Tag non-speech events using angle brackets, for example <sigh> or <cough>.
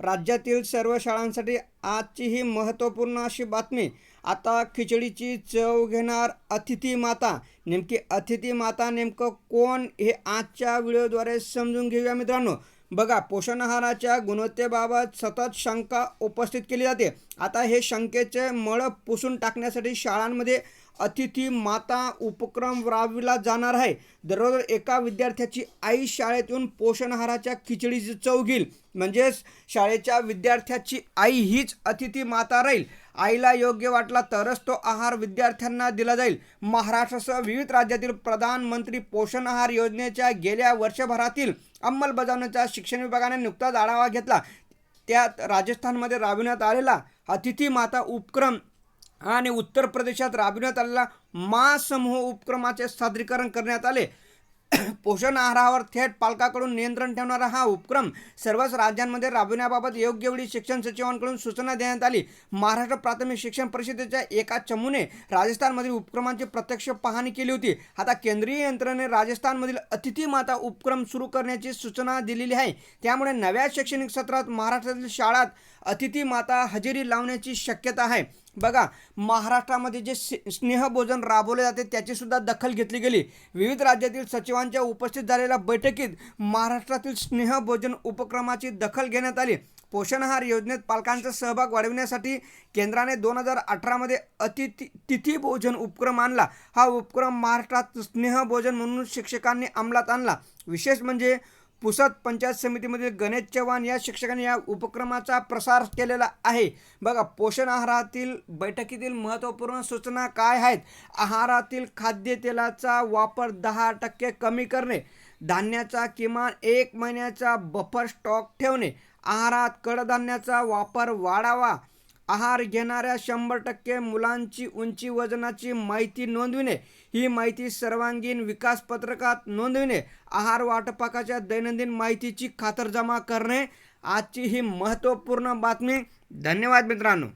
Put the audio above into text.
राज्यातील सर्व शाळांसाठी आजची ही महत्त्वपूर्ण अशी बातमी. आता खिचडीची चव घेणार अतिथी माता. नेमकी अतिथी माता नेमकं कोण हे आजच्या व्हिडिओद्वारे समजून घेऊया मित्रांनो. बघा पोषण आहाराच्या गुणवत्तेबाबत सतत शंका उपस्थित केली जाते. आता हे शंकेचे मळ पुसून टाकण्यासाठी शाळांमध्ये अतिथी माता उपक्रम राबविला जाणार आहे. दररोज एका विद्यार्थ्याची आई शाळेत येऊन पोषण आहाराच्या खिचडीची चव घेईल. म्हणजेच शाळेच्या विद्यार्थ्याची आई हीच अतिथी माता राहील. आईला योग्य वाटला तरच तो आहार विद्यार्थ्यांना दिला जाईल. महाराष्ट्रासह विविध राज्यातील प्रधानमंत्री पोषण आहार योजनेच्या गेल्या वर्षभरातील अंमलबजावणीचा शिक्षण विभागाने नुकताच आढावा घेतला. त्यात राजस्थानमध्ये राबविण्यात आलेला अतिथी माता उपक्रम आणि उत्तर प्रदेशात राबविण्यात आलेला मा समूह उपक्रमाचे सादरीकरण करण्यात आले. <coughs> पोषण आहारावर थेट पालकाकडून नियंत्रण ठेवणारा हा उपक्रम सर्वच राज्यांमध्ये राबविण्याबाबत योग्य वेळी शिक्षण सचिवांकडून सूचना देण्यात आली. महाराष्ट्र प्राथमिक शिक्षण परिषदेच्या एका चमूने राजस्थानमधील उपक्रमांची प्रत्यक्ष पाहणी केली होती. आता केंद्रीय यंत्रणेने राजस्थानमधील अतिथी माता उपक्रम सुरू करण्याची सूचना दिलेली आहे. त्यामुळे नव्या शैक्षणिक सत्रात महाराष्ट्रातील शाळात अतिथी माता हजेरी लावण्याची शक्यता आहे. बघा महाराष्ट्रामध्ये जे स्नेहभोजन राबवले जाते त्याचीसुद्धा दखल घेतली गेली. विविध राज्यातील सचिवांच्या उपस्थित झालेल्या बैठकीत महाराष्ट्रातील स्नेहभोजन उपक्रमाची दखल घेण्यात आली. पोषण आहार योजनेत पालकांचा सहभाग वाढविण्यासाठी केंद्राने दोन हजार अठरामध्ये अतिथी तिथी भोजन उपक्रम आणला. हा उपक्रम महाराष्ट्रात स्नेहभोजन म्हणून शिक्षकांनी अंमलात आणला. विशेष म्हणजे पुसद पंचायत समितीमधील गणेश चव्हाण या शिक्षकांनी या उपक्रमाचा प्रसार केलेला आहे. बघा पोषण आहारातील बैठकीतील महत्त्वपूर्ण सूचना काय आहेत? आहारातील खाद्यतेलाचा वापर दहा टक्के कमी करणे धान्याचा किमान एक महिन्याचा बफर स्टॉक ठेवणे आहारात कडधान्याचा वापर वाढावा आहार घेणाऱ्या शंभर टक्के मुलांची उंची वजनाची माहिती नोंदविणे. ही माहिती सर्वांगीण विकास पत्रकात नोंदविणे. आहार वाटपाकाच्या दैनंदिन माहितीची खातरजमा करणे. आजची ही महत्त्वपूर्ण बातमी. धन्यवाद मित्रांनो.